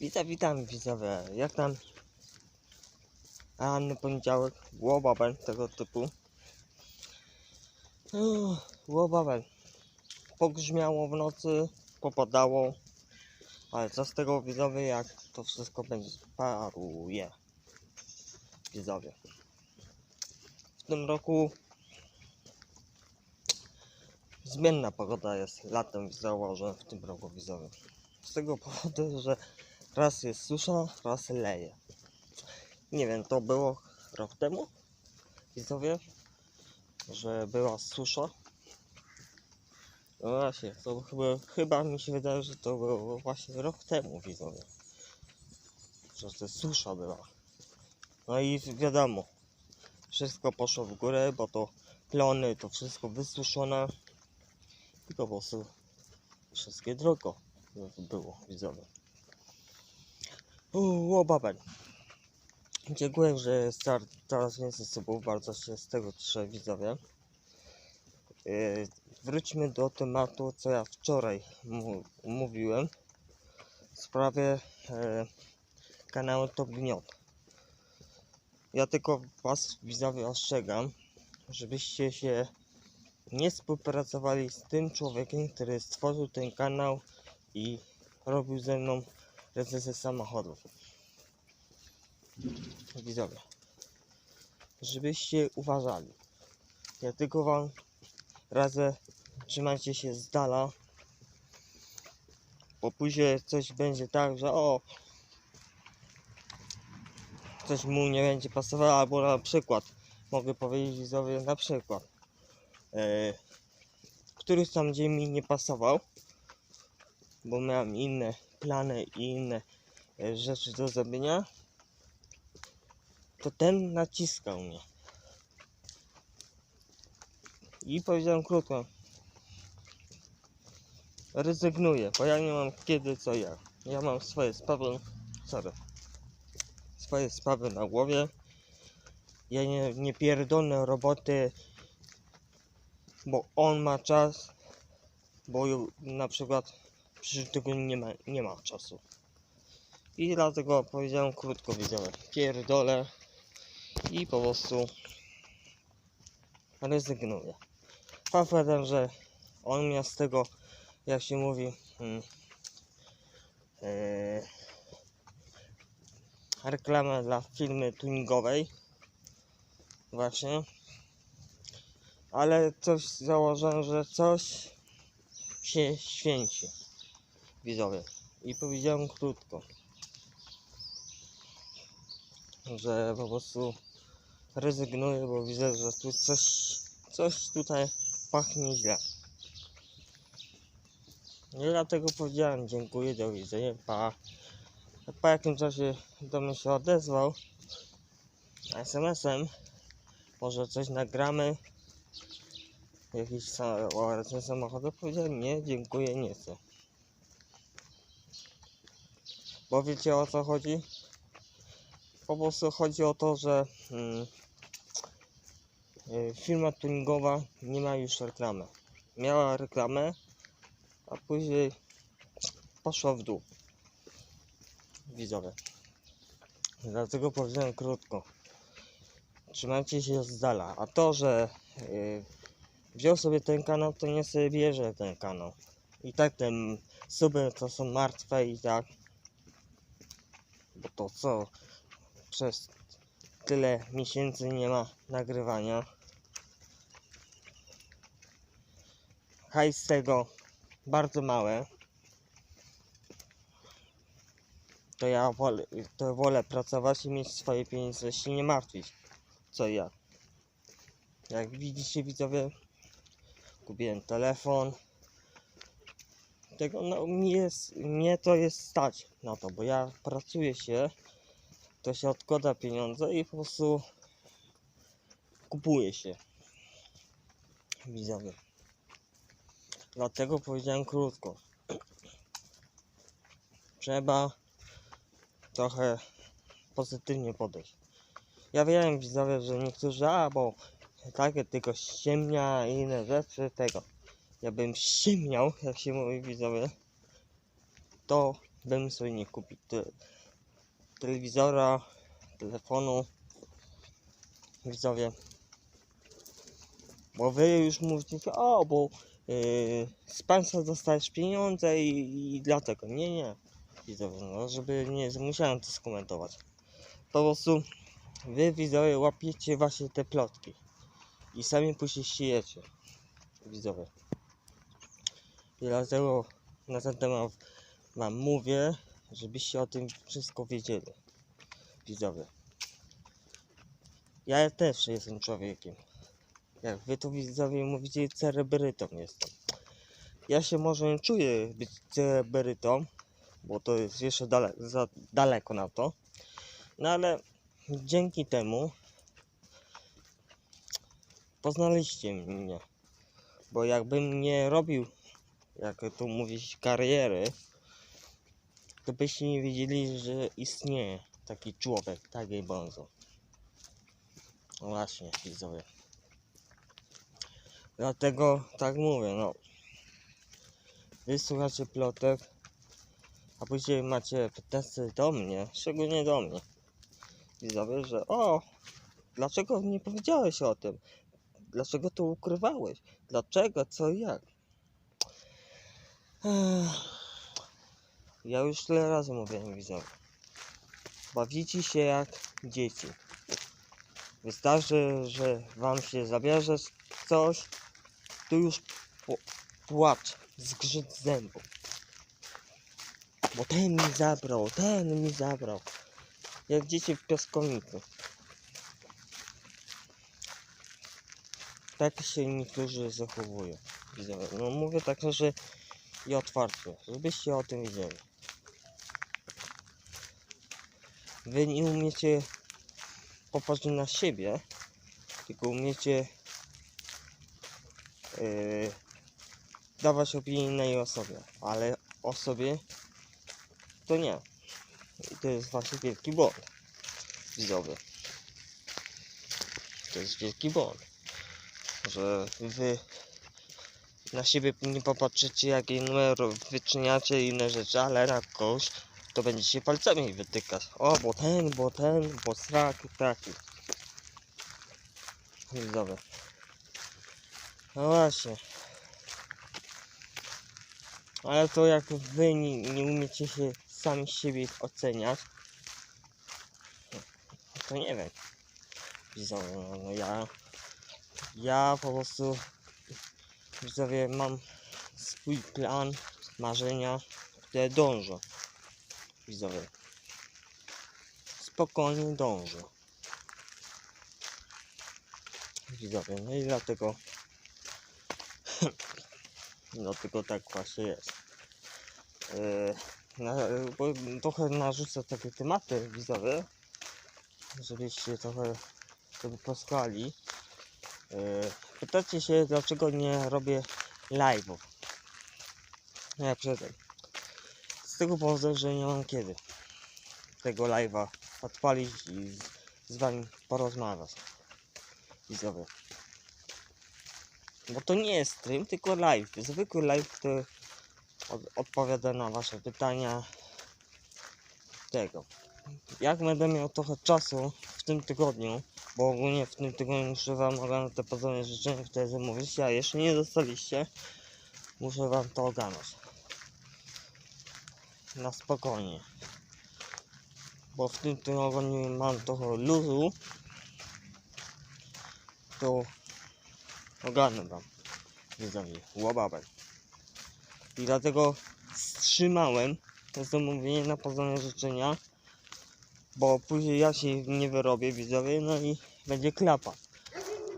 Witam, witam widzowie. Jak tam ranny poniedziałek, łobabel tego typu. Łobabel. Pogrzmiało w nocy, popadało. Ale co z tego widzowie, jak to wszystko będzie paruje. Widzowie. W tym roku zmienna pogoda jest latem założę w tym roku widzowie. Z tego powodu, że raz jest susza, raz leje. Nie wiem, to było rok temu, widzowie, że była susza. No właśnie, to chyba, chyba mi się wydaje, że to było właśnie rok temu, widzowie. Że to susza była. No i wiadomo, wszystko poszło w górę, bo to plony, to wszystko wysuszone. I po prostu wszystkie drogo było, widzowie. Uuu, babel. Dziękuję, że coraz więcej subów, bardzo się z tego cieszę, widzowie. Yy, wróćmy do tematu, co ja wczoraj mówiłem w sprawie e, kanału Top Gniot. Ja tylko Was, widzowie, ostrzegam, żebyście się nie współpracowali z tym człowiekiem, który stworzył ten kanał i robił ze mną recenzję samochodów. Widzowie, żebyście uważali. Ja tylko wam radzę, trzymajcie się z dala, bo później coś będzie tak, że o, coś mu nie będzie pasowało, albo na przykład, mogę powiedzieć widzowie, na przykład, e, któryś tam dzień mi nie pasował, bo miałem inne plany i inne e, rzeczy do zrobienia, to ten naciskał mnie. I powiedziałem krótko, rezygnuję, bo ja nie mam kiedy co ja. Ja mam swoje sprawy, sorry, swoje sprawy na głowie. Ja nie, nie pierdolę roboty, bo on ma czas, bo na przykład przyszłym tygodniu nie ma, nie ma czasu. I dlatego powiedziałem krótko widziałem. Pierdolę i po prostu rezygnuję. Faktem, że on miał z tego, jak się mówi, hmm, ee, reklamę dla firmy tuningowej. Właśnie. Ale coś założyłem, że coś się święci. Widzowie. I powiedziałem krótko że po prostu rezygnuję, bo widzę, że tu coś, coś tutaj pachnie źle. I dlatego powiedziałem dziękuję, do widzenia, pa. Po jakim czasie do mnie się odezwał SMS-em, może coś nagramy, jakiś recenzję samochodu, powiedziałem nie, dziękuję, nie chcę. Bo wiecie o co chodzi? Po prostu chodzi o to, że mm, y, firma tuningowa nie ma już reklamy. Miała reklamę, a później poszła w dół. Widzowie. Dlatego powiedziałem krótko. Trzymajcie się z dala. A to, że y, wziął sobie ten kanał, to nie sobie bierze ten kanał. I tak te suby to są martwe i tak. Bo to co? przez tyle miesięcy nie ma nagrywania. Hajs z tego bardzo małe. To ja wolę, to wolę pracować i mieć swoje pieniądze, się nie martwić. Co ja. Jak widzicie widzowie, kupiłem telefon. Tego no, mi jest, mnie to jest stać na to, bo ja pracuję się to się odkłada pieniądze i po prostu kupuje się widzowie. Dlatego powiedziałem krótko. Trzeba trochę pozytywnie podejść. Ja wiem widzowie, że niektórzy, a bo takie tylko ściemnia i inne rzeczy tego. Ja bym ściemniał, jak się mówi widzowie, to bym sobie nie kupił te, telewizora, telefonu. Widzowie. Bo wy już mówicie, o, bo yy, z państwa dostajesz pieniądze i, i dlatego. Nie, nie. Widzowie, no, żeby nie musiałem to skomentować. Po prostu wy widzowie łapiecie właśnie te plotki i sami później siejecie. Widzowie. Dlatego na ten temat wam mówię, żebyście o tym wszystko wiedzieli. Widzowie. Ja też jestem człowiekiem. Jak wy to widzowie mówicie, cerebrytą jestem. Ja się może nie czuję być cerebrytą, bo to jest jeszcze dale, za daleko na to. No ale dzięki temu poznaliście mnie. Bo jakbym nie robił, jak tu mówić, kariery, to byście nie wiedzieli, że istnieje taki człowiek, taki bonzo. No Właśnie, widzowie. Dlatego tak mówię, no. Wy słuchacie plotek, a później macie pretensje do mnie, szczególnie do mnie. Widzowie, że o, dlaczego nie powiedziałeś o tym? Dlaczego to ukrywałeś? Dlaczego? Co i jak? Ja już tyle razy mówiłem widzowie. Bawicie się jak dzieci. Wystarczy, że wam się zabierze coś, to już pł- płacz, zgrzyt zębów. Bo ten mi zabrał, ten mi zabrał. Jak dzieci w piaskowniku. Tak się niektórzy zachowują. No mówię tak, że i otwarcie, żebyście o tym wiedzieli. Wy nie umiecie popatrzeć na siebie, tylko umiecie yy, dawać opinię innej osobie, ale o sobie to nie. I to jest właśnie wielki błąd. Widzowie. To jest wielki błąd. Że wy na siebie nie popatrzycie jakie numer wyczyniacie i inne rzeczy, ale na kogoś to będziecie palcami wytykać. O, bo ten, bo ten, bo strak, taki. Widzowie. No właśnie. Ale to jak wy nie, nie umiecie się sami siebie oceniać, to nie wiem. No, no ja, ja po prostu, widzowie, mam swój plan, marzenia, które dążę. Widzowie. Spokojnie dążę. Widzowie, no i dlatego dlatego tak właśnie jest. Yy, na, bo trochę narzucę takie tematy widzowie, żebyście trochę sobie poskali. Yy, pytacie się, dlaczego nie robię live'ów. Ja przedem. Z tego powodu, że nie mam kiedy tego live'a odpalić i z, z wami porozmawiać. Widzowie. Bo to nie jest stream, tylko live. Zwykły live, który od, odpowiada na wasze pytania. Tego. Jak będę miał trochę czasu w tym tygodniu, bo ogólnie w tym tygodniu muszę wam ogarnąć te podobne życzenia, które zamówiliście, a jeszcze nie dostaliście, muszę wam to ogarnąć. Na spokojnie. Bo w tym tygodniu mam trochę luzu, to ogarnę wam widzowie, łobabek. I dlatego wstrzymałem to zamówienie na pozorne życzenia, bo później ja się nie wyrobię widzowie, no i będzie klapa.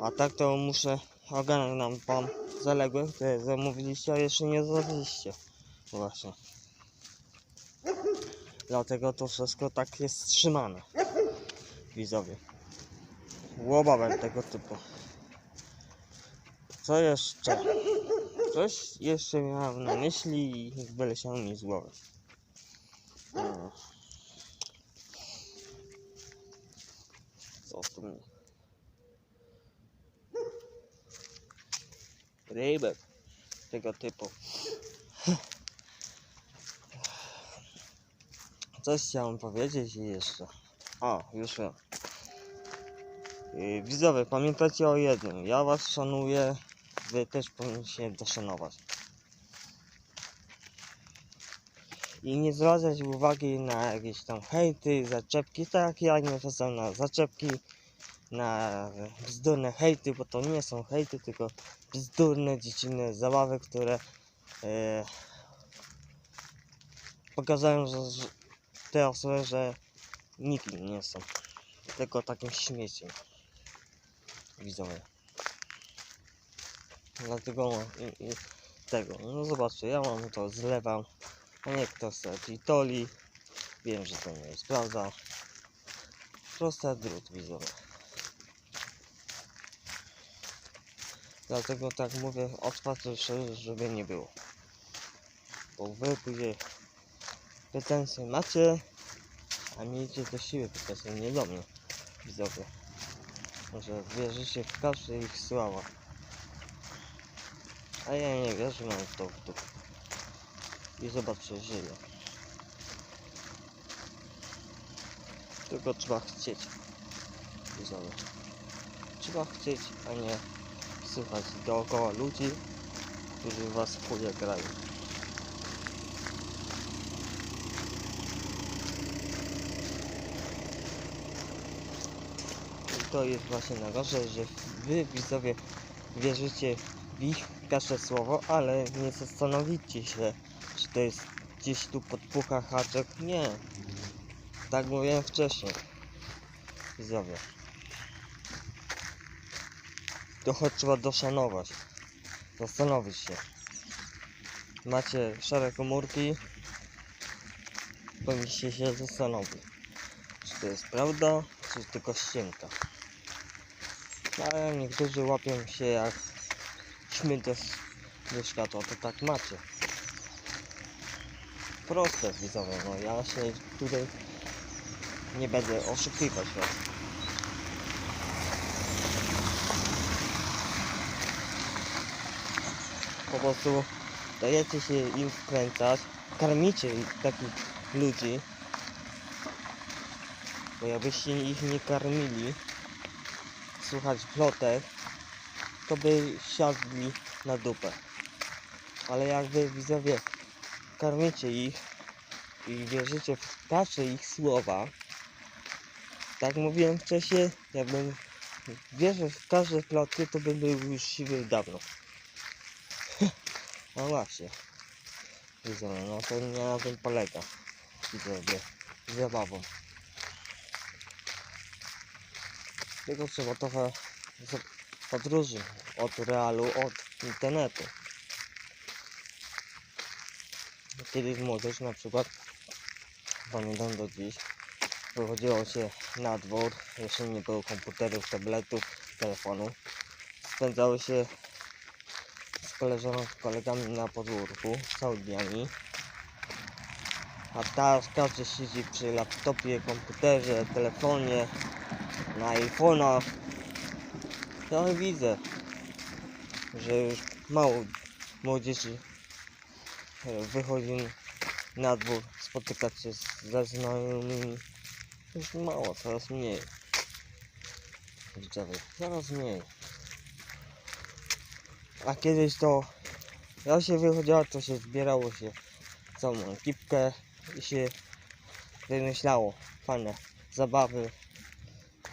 A tak to muszę ogarnąć nam wam zaległe, które zamówiliście, a jeszcze nie zrobiliście. Właśnie. Dlatego to wszystko tak jest wstrzymane. Widzowie. Łobabem tego typu. Co jeszcze? Coś jeszcze miałem na myśli i wyleciało mi z głowy. No. Rybek tego typu. coś chciałem powiedzieć i jeszcze. O, już wiem. Widzowie, pamiętajcie o jednym. Ja was szanuję, wy też powinniście doszanować. I nie zwracać uwagi na jakieś tam hejty, zaczepki, tak ja nie zwracam na zaczepki, na bzdurne hejty, bo to nie są hejty, tylko bzdurne, dziecinne zabawy, które e, pokazują, że, że te osoby, że nikim nie są, tylko takim śmieciem. Widzowie. Dlatego i, i tego, no zobaczcie, ja mam to zlewam, nie kto chce toli. Wiem, że to nie jest prawda. Prosta drut widzowie. Dlatego tak mówię otwarcie, szczerze, żeby nie było. Bo wy później pretensje macie, a miejcie do siły pretensje, nie do mnie, widzowie. Że wierzycie w każde ich słowa. A ja nie wierzę, mam to w dupie. I zobaczcie, żyję. Tylko trzeba chcieć. Widzowie. Trzeba chcieć, a nie słuchać dookoła ludzi, którzy was w chuja grają. I to jest właśnie najgorsze, że wy widzowie wierzycie w ich każde słowo, ale nie zastanowicie się, czy to jest gdzieś tu podpucha haczek. Nie. Tak mówiłem wcześniej. Widzowie. To choć trzeba doszanować. Zastanowić się. Macie szare komórki. Powinniście się zastanowić. Czy to jest prawda, czy tylko ściemka. Ale niektórzy łapią się jak śmieć do, do światła, to tak macie. Proste widzowie, no ja się tutaj nie będę oszukiwać was. Po prostu dajecie się im wkręcać, karmicie ich, takich ludzi, bo jakbyście ich nie karmili, słuchać plotek, to by siadli na dupę. Ale jakby widzowie karmicie ich i wierzycie w każde ich słowa, tak mówiłem wcześniej, jakbym wierzył w każde plotki, to bym był już siwy dawno. no właśnie. Widzowie, no to nie na tym polega. Widzowie, zabawą. Tylko trzeba trochę podróży od realu, od internetu. Kiedyś młodzież na przykład, pamiętam do dziś, wychodziło się na dwór, jeszcze nie było komputerów, tabletów, telefonu. Spędzały się z koleżaną, z kolegami na podwórku całymi dniami. A teraz każdy siedzi przy laptopie, komputerze, telefonie, na iPhone'ach. Ja widzę, że już mało młodzieży e, wychodzi na dwór, spotykać się ze znajomymi. Już mało, coraz mniej. Widzowie, coraz mniej. A kiedyś to, jak się wychodziło, to się zbierało się całą ekipkę i się wymyślało fajne zabawy,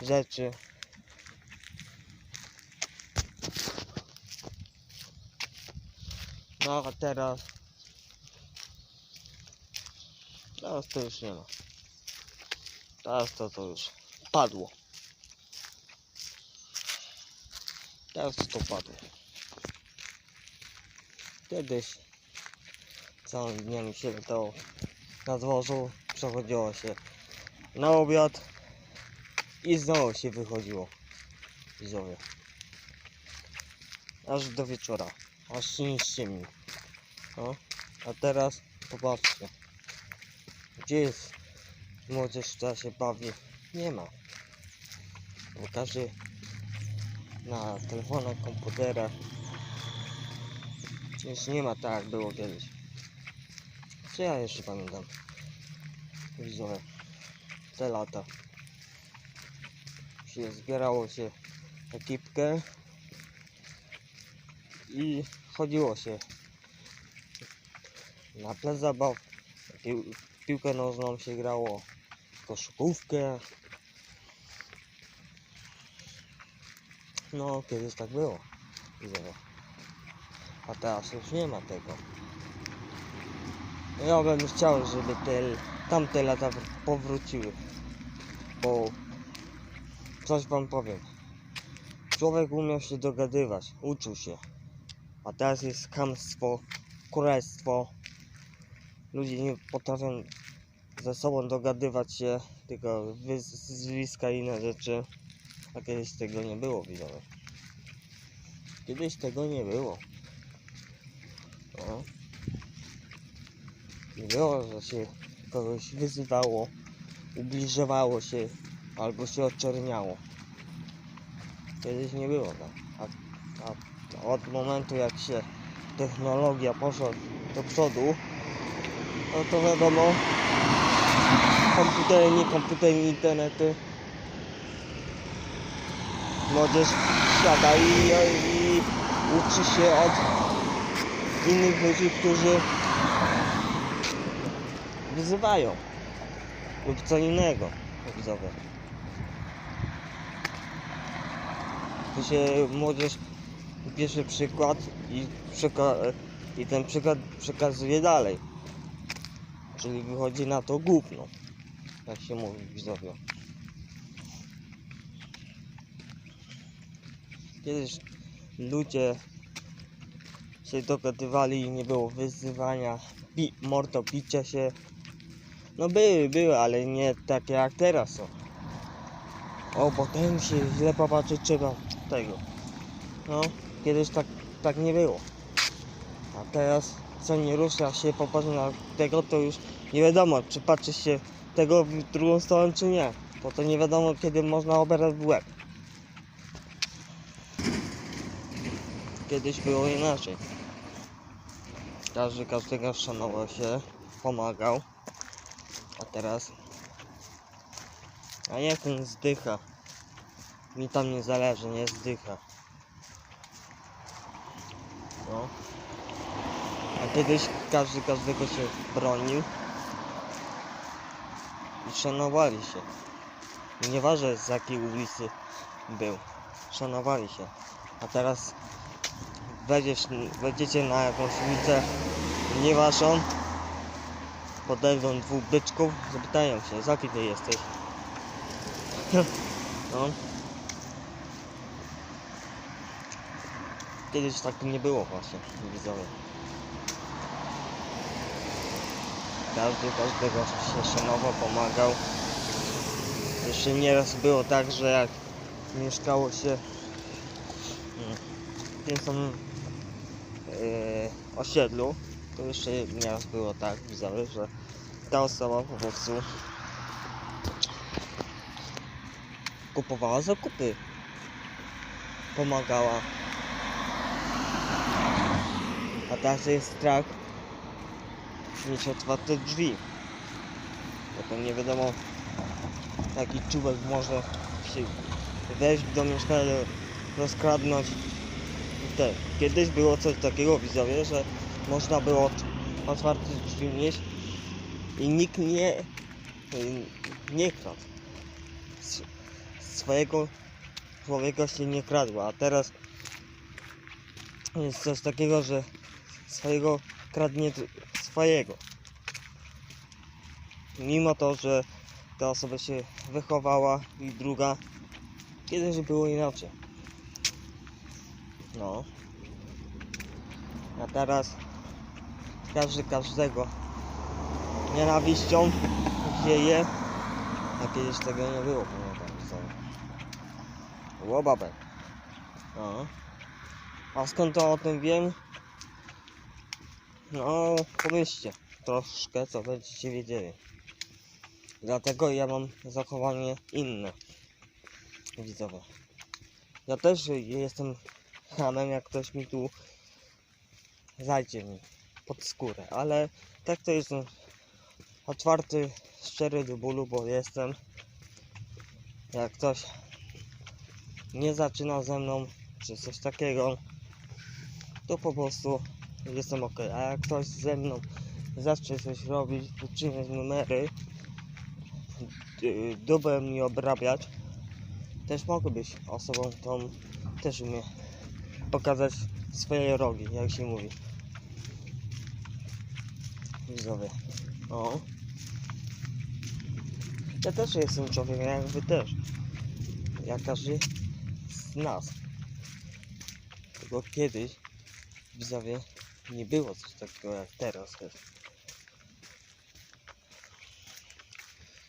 rzeczy. No a teraz Teraz to już nie ma. Teraz to to już padło. Teraz to padło. Kiedyś całymi dniami się latało na dworzu, przechodziło się na obiad i znowu się wychodziło. Widzowie. Aż do wieczora. Aż się nie ściemni. A teraz popatrzcie. Gdzie jest młodzież, która się bawi? Nie ma. Bo każdy na telefonach, komputerach. Już nie ma tak jak było kiedyś. Co ja jeszcze pamiętam? widzowie. Te lata. Się zbierało się ekipkę i chodziło się na plac zabaw, pił, piłkę nożną się grało, koszykówkę. No, kiedyś tak było. A teraz już nie ma tego. Ja bym chciał, żeby te tamte lata powróciły. Bo coś wam powiem. Człowiek umiał się dogadywać, uczył się. A teraz jest chamstwo, kurestwo. Ludzie nie potrafią ze sobą dogadywać się, tylko wyzwiska i inne rzeczy. A kiedyś tego nie było, widzowie. Kiedyś tego nie było. No. Nie było, że się kogoś wyzywało, ubliżowało się albo się oczerniało. Kiedyś nie było tak. A, a od momentu jak się technologia poszła do przodu, no to wiadomo, komputery, nie komputery, internety. Młodzież siada i, i uczy się od innych ludzi, którzy wyzywają lub co innego widzowie. Tu się młodzież bierze przykład i, i ten przykład przekazuje dalej. Czyli wychodzi na to gówno, jak się mówi widzowie. Kiedyś ludzie się dogadywali i nie było wyzywania, pi- mordo picia się. No były, były, ale nie takie jak teraz są. O, bo ten się źle popatrzy, trzeba tego. No, kiedyś tak, tak nie było. A teraz co nie rusza się, popatrzy na tego, to już nie wiadomo, czy patrzy się tego w drugą stronę, czy nie. Bo to nie wiadomo, kiedy można oberać w łeb. Kiedyś było inaczej. Każdy każdego szanował się, pomagał. A teraz... A nie ten zdycha. Mi tam nie zależy, nie zdycha. No. A kiedyś każdy każdego się bronił. I szanowali się. Nieważne z jakiej ulicy był. Szanowali się. A teraz wejdziesz, wejdziecie na jakąś ulicę nie waszą, podejdą dwóch byczków, zapytają się, z jaki ty jesteś? no. Kiedyś tak nie było właśnie, widzowie. Każdy każdego się szanował, pomagał. Jeszcze nieraz było tak, że jak mieszkało się mm, w tym samym e, osiedlu, to jeszcze nieraz było tak, że ta osoba po prostu kupowała zakupy, pomagała. A teraz jest strach mieć otwarte drzwi. To nie wiadomo jaki czubek może się wejść do mieszkania, rozkradnąć. Te. Kiedyś było coś takiego widzowie, że można było ot- otwarte drzwi mieć i nikt nie nie kradł. Swojego człowieka się nie kradło, a teraz jest coś takiego, że swojego kradnie swojego. Mimo to, że ta osoba się wychowała i druga kiedyś było inaczej. No. A teraz każdy każdego nienawiścią dzieje, a kiedyś tego nie było, pamiętam babek. No. A skąd to o tym wiem? No, pomyślcie troszkę, co będziecie wiedzieli. Dlatego ja mam zachowanie inne. Widzowie. Ja też jestem hamem, jak ktoś mi tu zajdzie mi pod skórę, ale tak to jestem otwarty, szczery do bólu, bo jestem. Jak ktoś nie zaczyna ze mną, czy coś takiego, to po prostu jestem ok. A jak ktoś ze mną zacznie coś robić, wycinać numery, d- dubę mi obrabiać, też mogę być osobą, tą też umie pokazać swoje rogi, jak się mówi. Widzowie. O. Ja też jestem człowiekiem, jak wy też. Jak każdy z nas. Tylko kiedyś, widzowie, nie było coś takiego jak teraz jest.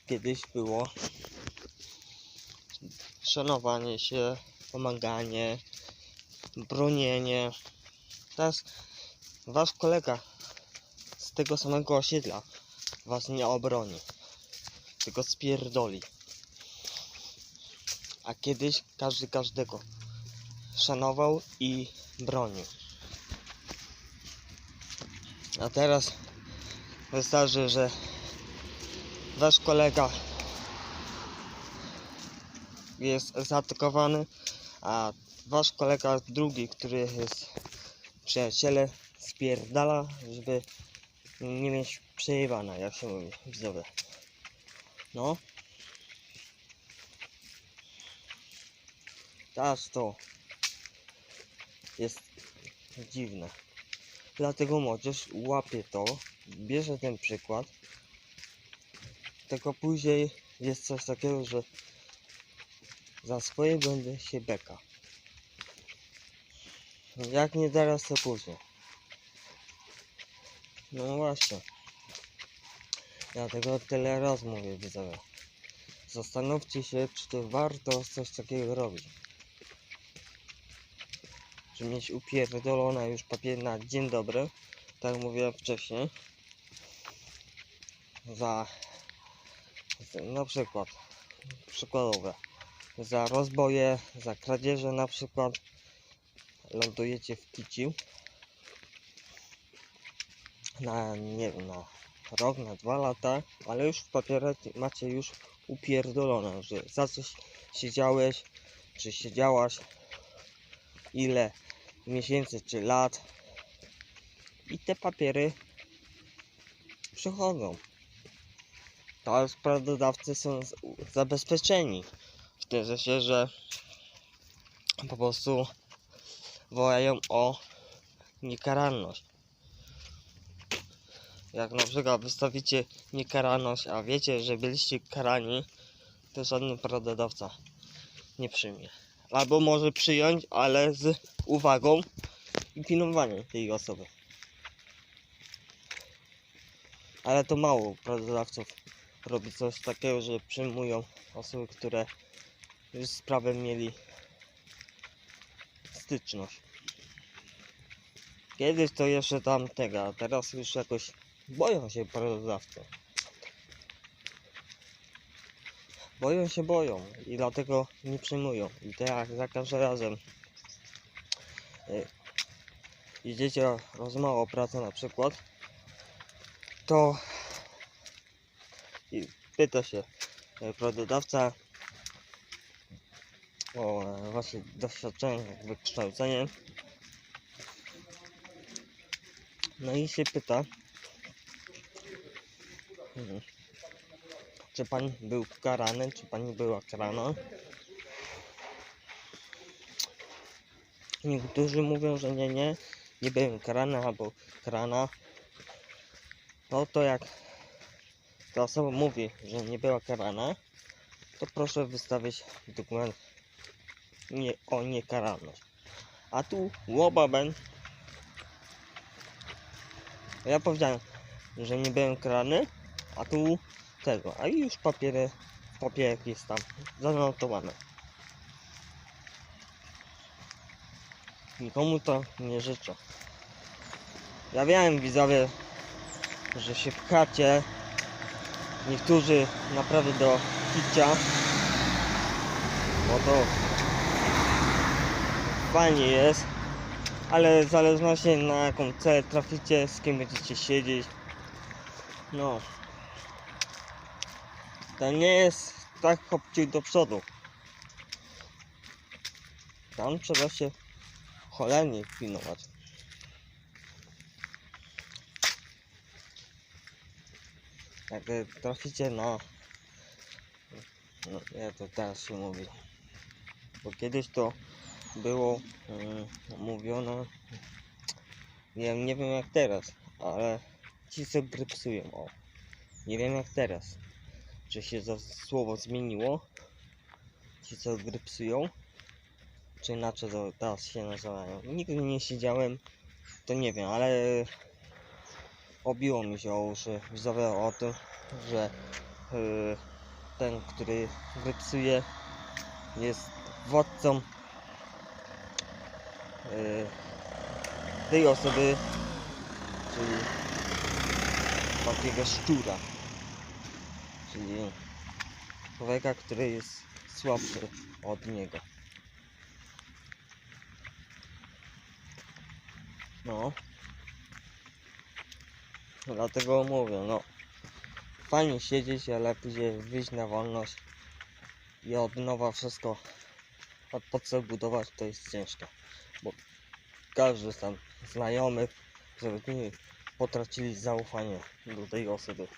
Kiedyś było szanowanie się, pomaganie, bronienie. Teraz wasz kolega z tego samego osiedla was nie obroni, tylko spierdoli. A kiedyś każdy każdego szanował i bronił. A teraz wystarczy, że wasz kolega jest zaatakowany, a wasz kolega drugi, który jest przyjaciele, spierdala, żeby nie mieć przejebana, jak się mówi, widzowie. No. Teraz to jest dziwne. Dlatego młodzież łapie to, bierze ten przykład, tylko później jest coś takiego, że za swoje błędy się beka. Jak nie teraz, to później. No właśnie. Dlatego tyle raz mówię widzowie. Zastanówcie się, czy to warto coś takiego robić. Czy mieć upierdolone już papier na dzień dobry, tak mówiłem wcześniej. Za, na przykład, przykładowe, za rozboje, za kradzieże na przykład lądujecie w kiciu na nie wiem, na rok, na dwa lata, ale już w papierach macie już upierdolone, że za coś siedziałeś, czy siedziałaś, ile miesięcy czy lat i te papiery przychodzą. To sprawdodawcy są zabezpieczeni w tym sensie, że po prostu wołają o niekaralność. Jak na przykład wystawicie niekaralność, a wiecie, że byliście karani, to żaden prawdodawca nie przyjmie. Albo może przyjąć, ale z uwagą i pilnowaniem tej osoby. Ale to mało prawdodawców robi coś takiego, że przyjmują osoby, które już z prawem mieli styczność. Kiedyś to jeszcze tam tego, a teraz już jakoś boją się pracodawcy. Boją się, boją i dlatego nie przyjmują. I tak za każdym razem y, idziecie rozmowę o pracę na przykład, to i pyta się y, pracodawca o e, właśnie doświadczenie, wykształcenie. No i się pyta, mhm, czy pan był karany, czy pani była karana. Niektórzy mówią, że nie, nie, nie byłem karany albo karana. No to jak ta osoba mówi, że nie była karana, to proszę wystawić dokument nie, o niekaralność. A tu łobaben. Ja powiedziałem, że nie byłem karany, a tu tego. A już papiery, papierek jest tam zanotowane. Nikomu to nie życzę. Ja wiem widzowie, że się pchacie. Niektórzy naprawdę do kicia. Bo to fajnie jest, ale w zależności na jaką celę traficie, z kim będziecie siedzieć. No. To nie jest tak kopcił do przodu. Tam trzeba się cholernie pilnować. Jak y, traficie na... No, ja to teraz się mówi. Bo kiedyś to było mm, mówione... Wiem- nie wiem jak teraz, ale ci co grypsują, o. Nie wiem jak teraz. Czy się to słowo zmieniło? Ci co grypsują? Czy inaczej to teraz się nazywają? Nigdy nie siedziałem, to nie wiem, ale obiło mi się o uszy widzowie o tym, że y, ten, który grypsuje jest władcą y, tej osoby, czyli takiego szczura, czyli człowieka, który jest słabszy od niego. No. Dlatego mówię, no. Fajnie siedzieć, ale później wyjść na wolność i od nowa wszystko od podstaw budować to jest ciężko. Bo każdy tam znajomy, żeby nie potracili zaufanie do tej osoby.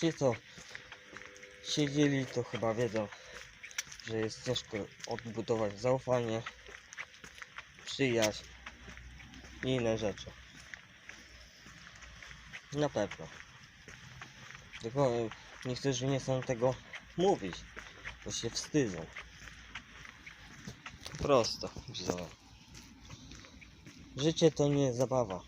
Ci co siedzieli to chyba wiedzą, że jest ciężko odbudować zaufanie, przyjaźń i inne rzeczy. Na pewno. Tylko e, niektórzy nie chcą tego mówić, bo się wstydzą. Prosto, widzowie. Życie to nie zabawa.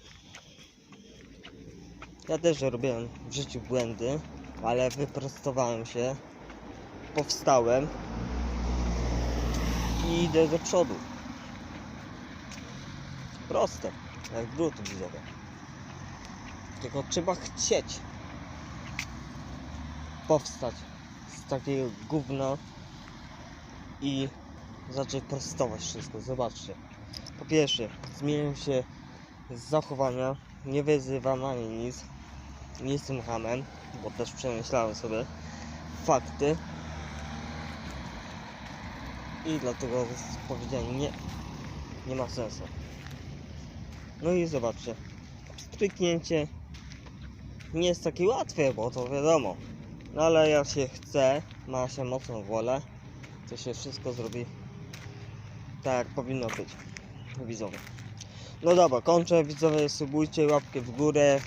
Ja też robiłem w życiu błędy, ale wyprostowałem się, powstałem i idę do przodu. Proste, jak drut widzowie. Tylko trzeba chcieć powstać z takiego gówna i zacząć prostować wszystko. Zobaczcie. Po pierwsze, zmieniłem się z zachowania, nie wyzywam ani nic. Nie jestem hamem, bo też przemyślałem sobie fakty. I dlatego powiedziałem nie, nie ma sensu. No i zobaczcie, stryknięcie nie jest takie łatwe, bo to wiadomo. No ale jak się chce, ma się mocną wolę, to się wszystko zrobi tak jak powinno być. Widzowie. No dobra, kończę. Widzowie, subujcie, łapkę w górę.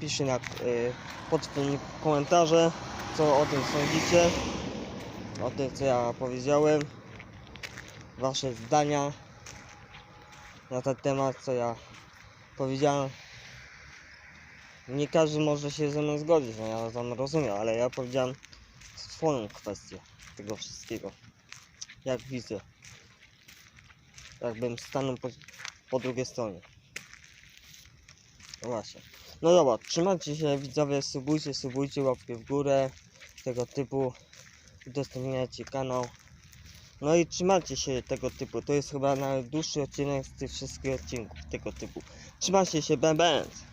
Piszcie na, y, pod tym komentarze, co o tym sądzicie. O tym, co ja powiedziałem. Wasze zdania na ten temat, co ja powiedziałem. Nie każdy może się ze mną zgodzić, no ja tam rozumiem, ale ja powiedziałem swoją kwestię tego wszystkiego. Jak widzę. Jakbym stanął po, po drugiej stronie. No właśnie. No dobra, trzymajcie się widzowie, subujcie, subujcie, łapkę w górę. Tego typu udostępniajcie kanał. No i trzymajcie się tego typu. To jest chyba najdłuższy odcinek z tych wszystkich odcinków tego typu. Trzymajcie się, bębęc!